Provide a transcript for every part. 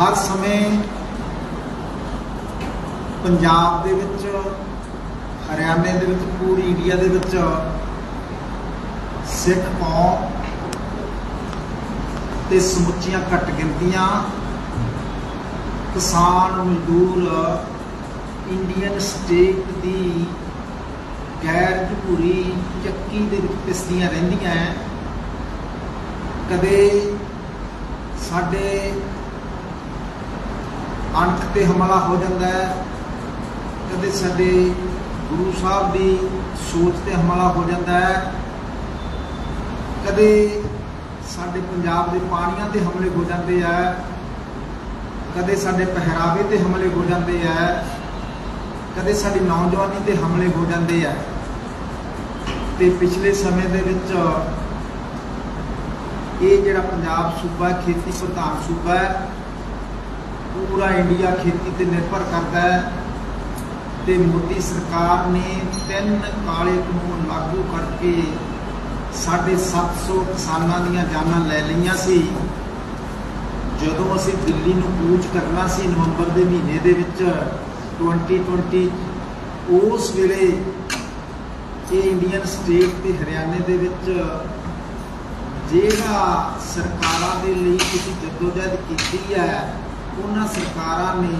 ਹਰ ਸਮੇਂ ਪੰਜਾਬ ਦੇ ਵਿੱਚ, ਹਰਿਆਣੇ ਦੇ ਵਿੱਚ, ਪੂਰੀ ਇੰਡੀਆ ਦੇ ਵਿੱਚ ਸਿੱਖ ਕੌਮ ਤੇ ਸਮੁੱਚੀਆਂ ਘੱਟ ਗਿਣਤੀਆਂ ਕਿਸਾਨ, ਮਜ਼ਦੂਰ, ਇੰਡੀਅਨ ਸਟੇਟ ਦੀ ਗੈਰ ਜਮਹੂਰੀ ਚੱਕੀ ਦੇ ਵਿੱਚ ਪਿਸਦੀਆਂ ਰਹਿੰਦੀਆਂ ਹੈ ਕਦੇ ਸਾਡੇ ਅਣਖ ਤੇ ਹਮਲਾ ਹੋ ਜਾਂਦਾ ਹੈ। ਕਦੇ ਸਾਡੇ ਗੁਰੂ ਸਾਹਿਬ ਦੀ ਸੋਚ ਤੇ ਹਮਲਾ ਹੋ ਜਾਂਦਾ ਹੈ। ਕਦੇ ਸਾਡੇ ਪੰਜਾਬ ਦੇ ਪਾਣੀਆਂ ਤੇ ਹਮਲੇ ਹੋ ਜਾਂਦੇ ਆ। ਕਦੇ ਸਾਡੇ ਪਹਿਰਾਵੇ ਤੇ ਹਮਲੇ ਹੋ ਜਾਂਦੇ ਆ। ਕਦੇ ਸਾਡੀ ਨੌਜਵਾਨੀ ਤੇ ਹਮਲੇ ਹੋ ਜਾਂਦੇ ਆ। ਤੇ ਪਿਛਲੇ ਸਮੇਂ ਦੇ ਵਿੱਚ ਇਹ ਜਿਹੜਾ ਪੰਜਾਬ ਸੂਬਾ ਖੇਤੀ ਪ੍ਰਧਾਨ ਸੂਬਾ ਹੈ ਪੂਰਾ ਇੰਡੀਆ ਖੇਤੀ ਤੇ ਨਿਰਭਰ ਕਰਦਾ ਹੈ ਤੇ ਮੋਦੀ ਸਰਕਾਰ ਨੇ ਤਿੰਨ ਕਾਲੇ ਕਾਨੂੰਨ ਲਾਗੂ ਕਰਕੇ ਸਾਡੇ 700 ਕਿਸਾਨਾਂ ਦੀਆਂ ਜਾਨਾਂ ਲੈ ਲਈਆਂ ਸੀ। ਜਦੋਂ ਅਸੀਂ ਦਿੱਲੀ ਨੂੰ ਕੂਚ ਕਰਨਾ ਸੀ ਨਵੰਬਰ ਦੇ ਮਹੀਨੇ ਦੇ ਵਿੱਚ 2020 ਉਸ ਵੇਲੇ ਇਹ ਇੰਡੀਅਨ ਸਟੇਟ ਤੇ ਹਰਿਆਣੇ ਦੇ ਵਿੱਚ ਜਿਹੜਾ ਸਰਕਾਰਾਂ ਦੇ ਲਈ ਤੁਸੀਂ ਜਦੋਜਹਿਦ ਕੀਤੀ ਹੈ ਉਹਨਾਂ ਸਰਕਾਰਾਂ ਨੇ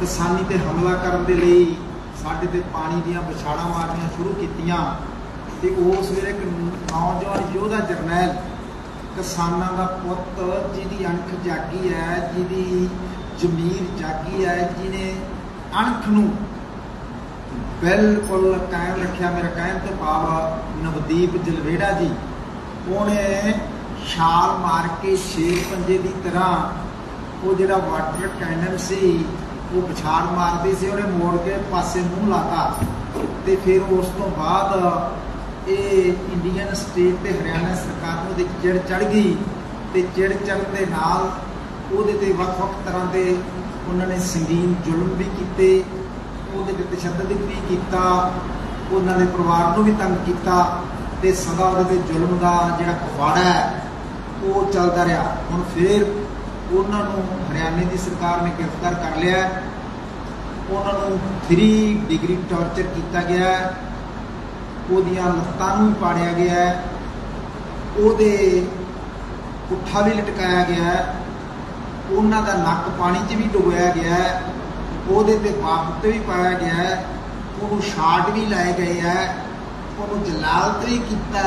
ਕਿਸਾਨੀ ਤੇ ਹਮਲਾ ਕਰਨ ਦੇ ਲਈ ਸਾਡੇ ਤੇ ਪਾਣੀ ਦੀਆਂ ਵਿਛਾੜਾਂ ਮਾਰਨੀਆਂ ਸ਼ੁਰੂ ਕੀਤੀਆਂ ਤੇ ਉਸ ਵੇਲੇ ਇੱਕ ਨੌਜਵਾਨ ਯੋਧਾ ਜਰਨੈਲ ਕਿਸਾਨਾਂ ਦਾ ਪੁੱਤ ਜਿਹਦੀ ਅਣਖ ਜਾਗੀ ਹੈ, ਜਿਹਦੀ ਜ਼ਮੀਰ ਜਾਗੀ ਹੈ, ਜਿਹਨੇ ਅਣਖ ਨੂੰ ਬਿਲਕੁਲ ਕਾਇਮ ਰੱਖਿਆ, ਮੇਰਾ ਕਹਿਣ ਤੋਂ ਭਾਵ ਨਵਦੀਪ ਜਲਵੇੜਾ ਜੀ, ਉਹਨੇ ਛਾਲ ਮਾਰ ਕੇ ਛੇ ਪੰਜੇ ਦੀ ਤਰ੍ਹਾਂ ਉਹ ਜਿਹੜਾ ਵਾਟਰ ਕੈਨਨ ਸੀ, ਉਹ ਪਛਾੜ ਮਾਰਦੀ ਸੀ, ਉਹਨੇ ਮੋੜ ਕੇ ਪਾਸੇ ਮੂੰਹ ਲਾਤਾ। ਤੇ ਫਿਰ ਉਸ ਤੋਂ ਬਾਅਦ ਇਹ ਇੰਡੀਅਨ ਸਟੇਟ ਤੇ ਹਰਿਆਣਾ ਸਰਕਾਰ ਨੂੰ ਉਹਦੇ ਚਿੜ ਚੜ ਗਈ ਤੇ ਚਿੜ ਚੜਨ ਦੇ ਨਾਲ ਉਹਦੇ ਤੇ ਵੱਖ-ਵੱਖ ਤਰ੍ਹਾਂ ਦੇ ਉਹਨਾਂ ਨੇ ਸੰਗੀਨ ਜ਼ੁਲਮ ਵੀ ਕੀਤੇ, ਉਹਦੇ ਤੇ ਤਸ਼ੱਦਦ ਵੀ ਕੀਤਾ, ਉਹਨਾਂ ਦੇ ਪਰਿਵਾਰ ਨੂੰ ਵੀ ਤੰਗ ਕੀਤਾ ਤੇ ਸਦਾ ਉਹਦੇ ਤੇ ਜ਼ੁਲਮ ਦਾ ਜਿਹੜਾ ਪਵਾੜਾ ਹੈ, ਉਹ ਚੱਲਦਾ ਰਿਹਾ। ਹੁਣ ਫਿਰ ਉਹਨਾਂ ਨੂੰ ਹਰਿਆਣੇ ਦੀ ਸਰਕਾਰ ਨੇ ਗ੍ਰਿਫਤਾਰ ਕਰ ਲਿਆ ਉਹਨਾਂ ਨੂੰ 3 ਡਿਗਰੀ ਟਾਰਚਰ ਕੀਤਾ ਗਿਆ ਉਹਦੀਆਂ ਲੱਤਾਂ ਨੂੰ ਵੀ ਪਾੜਿਆ ਗਿਆ ਹੈ। ਉਹਦੇ ਪੁੱਠਾ ਵੀ ਲਟਕਾਇਆ ਗਿਆ ਉਹਨਾਂ ਦਾ ਨੱਕ ਪਾਣੀ 'ਚ ਵੀ ਡੁਬੋਇਆ ਗਿਆ ਉਹਦੇ ਤੇ ਬਾਪ ਤੇ ਵੀ ਪਾਇਆ ਗਿਆ ਹੈ। ਉਹਨੂੰ ਸ਼ਾਟ ਵੀ ਲਾਏ ਗਏ ਹੈ। ਉਹਨੂੰ ਜਲਾਲਤ ਵੀ ਕੀਤਾ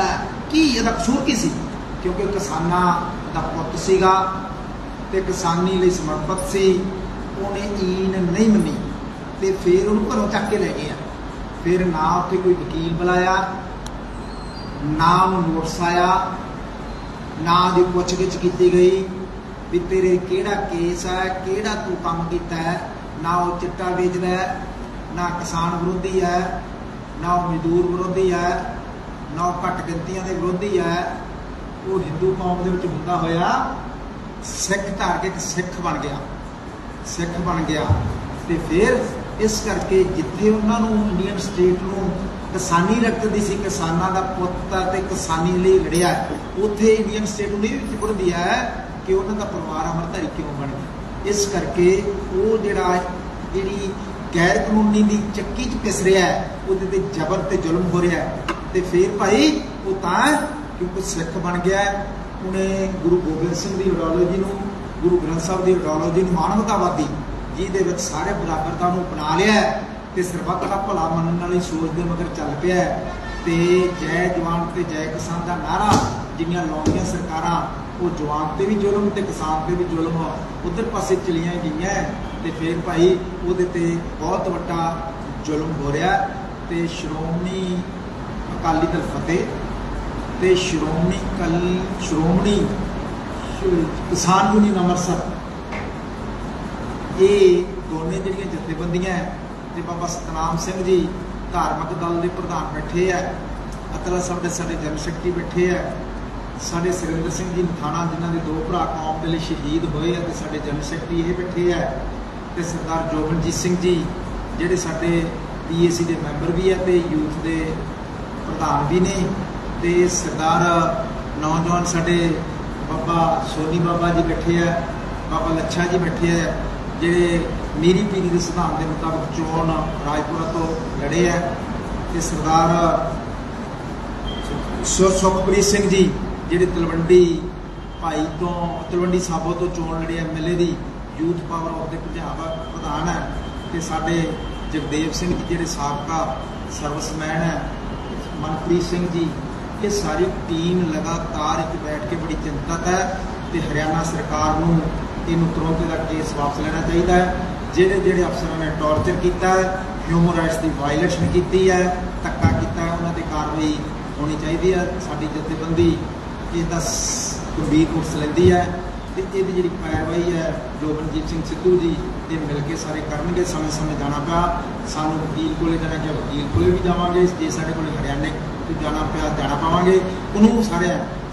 ਕੀ ਇਹਦਾ ਕਸੂਰ ਕੀ ਸੀ? ਕਿਉਂਕਿ ਕਿਸਾਨਾਂ ਦਾ ਪੁੱਤ ਸੀਗਾ। ਤੇ ਕਿਸਾਨੀ ਲਈ ਸਮਰਪਿਤ ਸੀ। ਉਹਨੇ ਈਨ ਨਹੀਂ ਮੰਨੀ ਤੇ ਫਿਰ ਉਹਨੂੰ ਘਰੋਂ ਚੱਕ ਕੇ ਲੈ ਗਏ ਆ। ਫਿਰ ਨਾ ਉੱਥੇ ਕੋਈ ਵਕੀਲ ਬੁਲਾਇਆ, ਨਾ ਉਹਨੂੰ ਨੋਟਿਸ ਆਇਆ, ਨਾ ਦੀ ਪੁੱਛਗਿੱਛ ਕੀਤੀ ਗਈ ਵੀ ਤੇਰੇ ਕਿਹੜਾ ਕੇਸ ਹੈ ਕਿਹੜਾ ਤੂੰ ਕੰਮ ਕੀਤਾ ਹੈ? ਨਾ ਉਹ ਚਿੱਟਾ ਵੇਚਦਾ ਹੈ, ਨਾ ਕਿਸਾਨ ਵਿਰੋਧੀ ਹੈ, ਨਾ ਉਹ ਮਜ਼ਦੂਰ ਵਿਰੋਧੀ ਹੈ, ਨਾ ਉਹ ਘੱਟ ਗਿਣਤੀਆਂ ਦੇ ਵਿਰੋਧੀ ਹੈ। ਉਹ ਹਿੰਦੂ ਕੌਮ ਦੇ ਵਿੱਚ ਹੁੰਦਾ ਹੋਇਆ ਸਿੱਖ ਧਾਰ ਕੇ ਇੱਕ ਸਿੱਖ ਬਣ ਗਿਆ। ਸਿੱਖ ਬਣ ਗਿਆ। ਤੇ ਫਿਰ ਇਸ ਕਰਕੇ ਜਿੱਥੇ ਉਹਨਾਂ ਨੂੰ ਇੰਡੀਅਨ ਸਟੇਟ ਨੂੰ ਕਿਸਾਨੀ ਰਕਤ ਦੀ ਸੀ ਕਿਸਾਨਾਂ ਦਾ ਪੁੱਤ ਤੇ ਕਿਸਾਨੀ ਲਈ ਲੜਿਆ ਉੱਥੇ ਇੰਡੀਅਨ ਸਟੇਟ ਨੂੰ ਇਹ ਵੀ ਫਿਕਰ ਦਿਆ ਹੈ ਕਿ ਉਹਨਾਂ ਦਾ ਪਰਿਵਾਰ ਅਮਰਧਾਰੀ ਕਿਉਂ ਬਣ ਗਿਆ। ਇਸ ਕਰਕੇ ਉਹ ਜਿਹੜਾ ਜਿਹੜੀ ਗੈਰ ਕਾਨੂੰਨੀ ਦੀ ਚੱਕੀ 'ਚ ਪਿਸ ਰਿਹਾ ਹੈ ਉਹਦੇ ਤੇ ਜ਼ਬਰ ਤੇ ਜ਼ੁਲਮ ਹੋ ਰਿਹਾ ਤੇ ਫਿਰ ਭਾਈ ਉਹ ਤਾਂ ਕਿਉਂਕਿ ਸਿੱਖ ਬਣ ਗਿਆ ਹੈ, ਉਹਨੇ ਗੁਰੂ ਗੋਬਿੰਦ ਸਿੰਘ ਦੀ ਆਈਡੀਓਲੋਜੀ ਨੂੰ, ਗੁਰੂ ਗ੍ਰੰਥ ਸਾਹਿਬ ਦੀ ਆਈਡੀਓਲੋਜੀ ਨੂੰ ਮਾਨਵਤਾਵਾਦੀ ਜਿਹਦੇ ਵਿੱਚ ਸਾਰੇ ਬਰਾਬਰਤਾ ਨੂੰ ਅਪਣਾ ਲਿਆ ਹੈ ਤੇ ਸਰਬੱਤ ਦਾ ਭਲਾ ਮੰਨਣ ਵਾਲੀ ਸੋਚ ਦੇ ਮਗਰ ਚੱਲ ਪਿਆ ਹੈ। ਤੇ ਜੈ ਜਵਾਨ ਤੇ ਜੈ ਕਿਸਾਨ ਦਾ ਨਾਰਾ, ਜਿੰਨੀਆਂ ਲਾਉਂਦੀਆਂ ਸਰਕਾਰਾਂ, ਉਹ ਜਵਾਨ ਤੇ ਵੀ ਜ਼ੁਲਮ ਤੇ ਕਿਸਾਨ ਤੇ ਵੀ ਜ਼ੁਲਮ ਉਧਰ ਪਾਸੇ ਚਲੀਆਂ ਗਈਆਂ ਹੈ। ਤੇ ਫਿਰ ਭਾਈ ਉਹਦੇ ਤੇ ਬਹੁਤ ਵੱਡਾ ਜ਼ੁਲਮ ਹੋ ਰਿਹਾ ਹੈ ਤੇ ਸ਼੍ਰੋਮਣੀ ਅਕਾਲੀ ਦਲ ਫਤਿਹ ਤੇ ਸ਼੍ਰੋਮਣੀ ਕਲ ਸ਼੍ਰੋਮਣੀ ਕਿਸਾਨ ਯੂਨੀਅਨ ਅੰਮ੍ਰਿਤਸਰ। ਇਹ ਦੋਨੇ ਜਿਹੜੀਆਂ ਜਥੇਬੰਦੀਆਂ ਹੈ, ਤੇ ਬਾਬਾ ਸਤਨਾਮ ਸਿੰਘ ਜੀ ਧਾਰਮਿਕ ਦਲ ਦੇ ਪ੍ਰਧਾਨ ਬੈਠੇ ਆ ਅਤਲਾ ਸਾਡੇ ਸਾਡੇ ਜਨਰਲ ਸੈਕਟਰੀ ਬੈਠੇ ਆ ਸਾਡੇ ਸੁਰਿੰਦਰ ਸਿੰਘ ਜੀ ਨਥਾਣਾ ਜਿਨ੍ਹਾਂ ਦੇ ਦੋ ਭਰਾ ਕੌਮ ਦੇ ਲਈ ਸ਼ਹੀਦ ਹੋਏ ਆ ਤੇ ਸਾਡੇ ਜਨਰਲ ਸੈਕਟਰੀ ਇਹ ਬੈਠੇ ਆ ਤੇ ਸਰਦਾਰ ਜੋਬਨਜੀਤ ਸਿੰਘ ਜੀ ਜਿਹੜੇ ਸਾਡੇ ਪੀਏਸੀ ਦੇ ਮੈਂਬਰ ਵੀ ਆ ਤੇ ਯੂਥ ਦੇ ਪ੍ਰਧਾਨ ਵੀ ਨੇ ਤੇ ਸਰਦਾਰ ਨੌਜਵਾਨ ਸਾਡੇ ਬਾਬਾ ਸੋਨੀ ਬਾਬਾ ਜੀ ਬੈਠੇ ਆ, ਬਾਬਾ ਲੱਛਾ ਜੀ ਬੈਠੇ ਆ, ਜਿਹੜੇ ਮੀਰੀ ਪੀੜੀ ਦੇ ਸਿਧਾਂਤ ਦੇ ਮੁਤਾਬਕ ਚੋਣ ਰਾਜਪੁਰਾ ਤੋਂ ਲੜੇ ਆ ਤੇ ਸਰਦਾਰ ਸੁਖਪ੍ਰੀਤ ਸਿੰਘ ਜੀ, ਜਿਹੜੇ ਤਲਵੰਡੀ ਭਾਈ ਤੋਂ, ਤਲਵੰਡੀ ਸਾਬੋ ਤੋਂ ਚੋਣ ਲੜੇ ਐਮਐਲਏ ਦੀ ਯੂਥ ਪਾਵਰ ਆਫ ਦੇ ਪੰਜਾਬ ਪ੍ਰਧਾਨ ਹੈ ਤੇ ਸਾਡੇ ਜਗਦੇਵ ਸਿੰਘ ਜੀ, ਜਿਹੜੇ ਸਾਬਕਾ ਸਰਵਿਸਮੈਨ ਹੈ ਮਨਪ੍ਰੀਤ ਸਿੰਘ ਜੀ ਇਹ ਸਾਰੀ ਟੀਮ ਲਗਾਤਾਰ ਇੱਕ ਬੈਠ ਕੇ ਬੜੀ ਚਿੰਤਤ ਹੈ ਤੇ ਹਰਿਆਣਾ ਸਰਕਾਰ ਨੂੰ ਇਹਨੂੰ ਤੁਰੰਤ ਦਾ ਕੇਸ ਵਾਪਸ ਲੈਣਾ ਚਾਹੀਦਾ ਹੈ। ਜਿਹੜੇ ਜਿਹੜੇ ਅਫਸਰਾਂ ਨੇ ਟੌਰਚਰ ਕੀਤਾ ਹੈ ਹਿਊਮਨ ਰਾਈਟਸ ਦੀ ਵਾਇਲੇਸ਼ਨ ਕੀਤੀ ਹੈ, ਧੱਕਾ ਕੀਤਾ ਹੈ, ਉਹਨਾਂ ਤੇ ਕਾਰਵਾਈ ਹੋਣੀ ਚਾਹੀਦੀ ਹੈ। ਸਾਡੀ ਜਥੇਬੰਦੀ ਇਸ ਦਾ ਗੰਭੀਰ ਕੋਰਸ ਲੈਂਦੀ ਹੈ ਤੇ ਇਹਦੀ ਜਿਹੜੀ ਕਾਰਵਾਈ ਹੈ, ਜੋ ਮਨਜੀਤ ਸਿੰਘ ਸਿੱਧੂ ਜੀ ਤੇ ਮਿਲ ਕੇ ਸਾਰੇ ਕਰਨਗੇ ਸਮੇਂ ਸਮੇਂ ਜਾਣਾ ਪਿਆ। ਸਾਨੂੰ ਵਕੀਲ ਕੋਲੇ ਜਾਣਾ ਕਿ ਵਕੀਲ ਕੋਲੇ ਵੀ ਜਾਵਾਂਗੇ, ਜੇ ਸਾਡੇ ਕੋਲ ਹਰਿਆਣੇ ਤੋਂ ਜਾਣਾ ਪਿਆ, ਜਾਣਾ ਪਾਵਾਂਗੇ। ਉਹਨੂੰ ਸਾਰੇ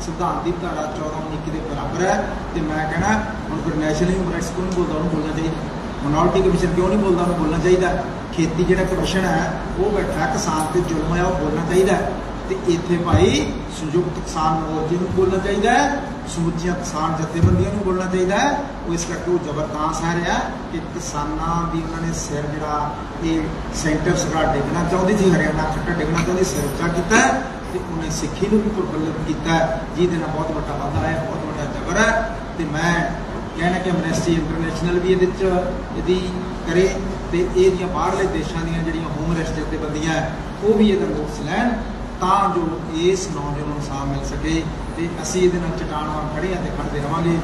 ਸਿਧਾਂਤ ਦੀ ਧਾਰਾ 14 19 ਦੇ ਬਰਾਬਰ ਹੈ। ਤੇ ਮੈਂ ਕਹਿਣਾ, ਹੁਣ ਫਿਰ ਨੈਸ਼ਨਲ ਹਿਊਮਨ ਰਾਈਟਸ ਕੋਲ ਨਹੀਂ ਬੋਲਦਾ, ਉਹਨੂੰ ਬੋਲਣਾ ਚਾਹੀਦਾ। ਮਿਨੋਰਟੀ ਕਮਿਸ਼ਨ ਕਿਉਂ ਨਹੀਂ ਬੋਲਦਾ, ਉਹਨੂੰ ਬੋਲਣਾ ਚਾਹੀਦਾ। ਖੇਤੀ ਜਿਹੜਾ ਕਮਿਸ਼ਨ ਹੈ, ਉਹ ਬੈਠਾ, ਕਿਸਾਨ ਤੇ ਜ਼ੁਲਮ ਹੈ ਉਹ ਬੋਲਣਾ ਚਾਹੀਦਾ। ਤੇ ਇੱਥੇ ਭਾਈ ਸੰਯੁਕਤ ਕਿਸਾਨ ਮੋਰਚੇ ਨੂੰ ਬੋਲਣਾ ਚਾਹੀਦਾ ਹੈ ਸਮੁੱਚੀਆਂ ਕਿਸਾਨ ਜਥੇਬੰਦੀਆਂ ਨੂੰ ਬੋਲਣਾ ਚਾਹੀਦਾ ਹੈ। ਉਹ ਇਸ ਕਰਕੇ ਉਹ ਜ਼ਬਰਦਸਤ ਹੈ ਰਿਹਾ ਕਿ ਕਿਸਾਨਾਂ ਦੀ ਉਹਨਾਂ ਨੇ ਸਿਰ ਜਿਹੜਾ ਇਹ ਸੈਂਟਰ ਸਰਕਾਰ ਡੇਗਣਾ ਚਾਹੁੰਦੀ ਸੀ ਹਰਿਆਣਾ ਖੱਟਾ ਡੇਗਣਾ ਚਾਹੁੰਦੀ ਸਿਰ ਉੱਚਾ ਕੀਤਾ ਹੈ ਤੇ ਉਹਨੇ ਸਿੱਖੀ ਨੂੰ ਵੀ ਪ੍ਰਫੁੱਲਿਤ ਕੀਤਾ ਜਿਹਦੇ ਨਾਲ ਬਹੁਤ ਵੱਡਾ ਵਾਧਾ ਹੈ ਬਹੁਤ ਵੱਡਾ ਜ਼ਬਰ ਹੈ। ਤੇ ਮੈਂ ਕਹਿਣਾ ਕਿ ਐਮਨੈਸਟੀ ਇੰਟਰਨੈਸ਼ਨਲ ਵੀ ਇਹਦੇ ਚ ਇਹਦੀ ਕਰੇ ਤੇ ਇਹਦੀਆਂ ਬਾਹਰਲੇ ਦੇਸ਼ਾਂ ਦੀਆਂ ਜਿਹੜੀਆਂ ਹੋਮ ਰੈਸਟ ਜਥੇਬੰਦੀਆਂ ਹੈ, ਉਹ ਵੀ ਇਹਦਾ ਨੋਟਸ ਲੈਣ। ਤਾਂ ਜੋ ਇਸ ਨੌਜਵਾਨ ਨੂੰ ਸਾਹ ਮਿਲ ਸਕੇ ਤੇ ਅਸੀਂ ਇਹਦੇ ਨਾਲ ਚਟਾਨ ਵਾਂਗ ਖੜੇ ਹਾਂ ਤੇ ਖੜਦੇ ਰਵਾਂਗੇ।